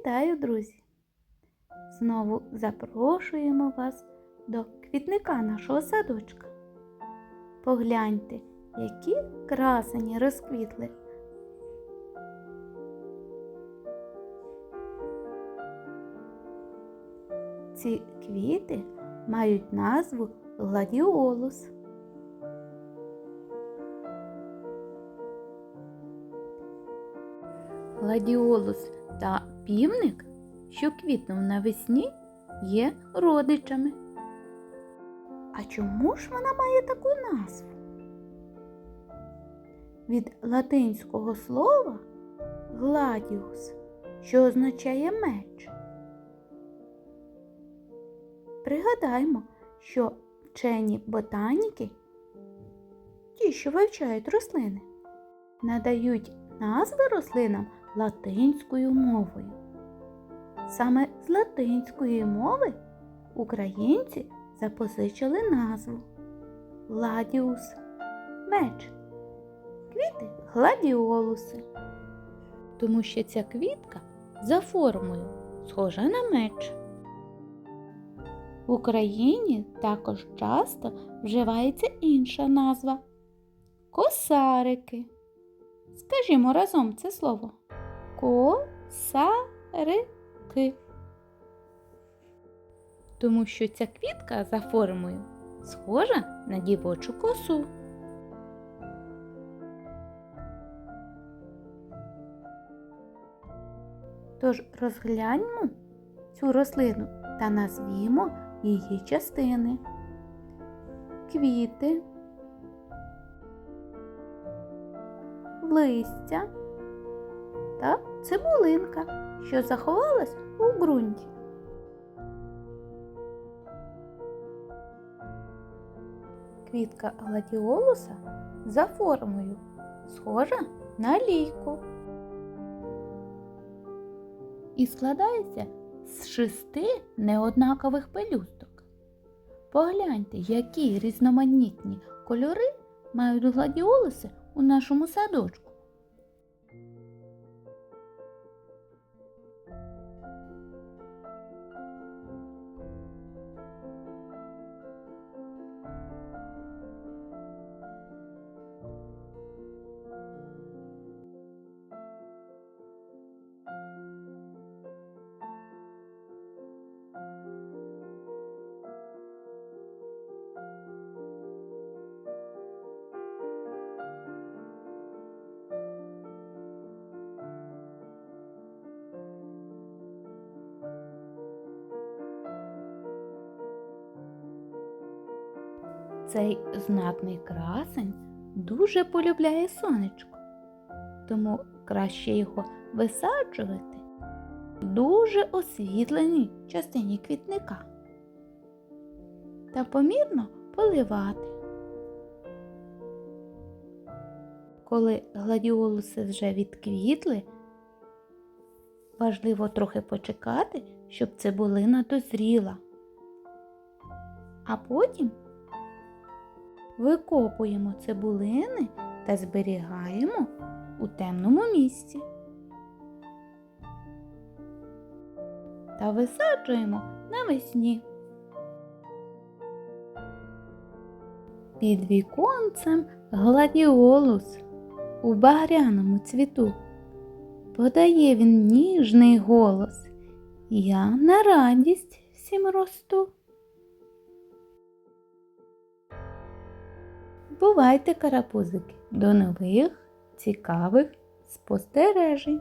Вітаю, друзі! Знову запрошуємо вас до квітника нашого садочка. Погляньте, які красені розквітли. Ці квіти мають назву гладіолус. Гладіолус та півник, що квітнув навесні, є родичами. А чому ж вона має таку назву? Від латинського слова гладіус, що означає меч. Пригадаймо, що вчені ботаніки, ті, що вивчають рослини, надають назви рослинам латинською мовою. Саме з латинської мови українці запозичили назву Гладіус меч. Квіти гладіолуси. Тому що ця квітка за формою схожа на меч. В Україні також часто вживається інша назва косарики. Скажімо разом це слово. Косарики. Тому що ця квітка за формою схожа на дівочу косу. Тож розгляньмо цю рослину та назвімо її частини. Квіти, листя та цибулинка, що заховалась у ґрунті. Квітка гладіолуса за формою схожа на лійку і складається з шести неоднакових пелюсток. Погляньте, які різноманітні кольори мають гладіолуси у нашому садочку. Цей знатний красень дуже полюбляє сонечко, тому краще його висаджувати в дуже освітленій частині квітника та помірно поливати. Коли гладіолуси вже відквітли, важливо трохи почекати, щоб цибулина дозріла, а потім викопуємо цибулини та зберігаємо у темному місці. Та висаджуємо навесні. Під віконцем гладіолус у багряному цвіту. Подає він ніжний голос. Я на радість всім росту. Бувайте, карапузики, до нових цікавих спостережень!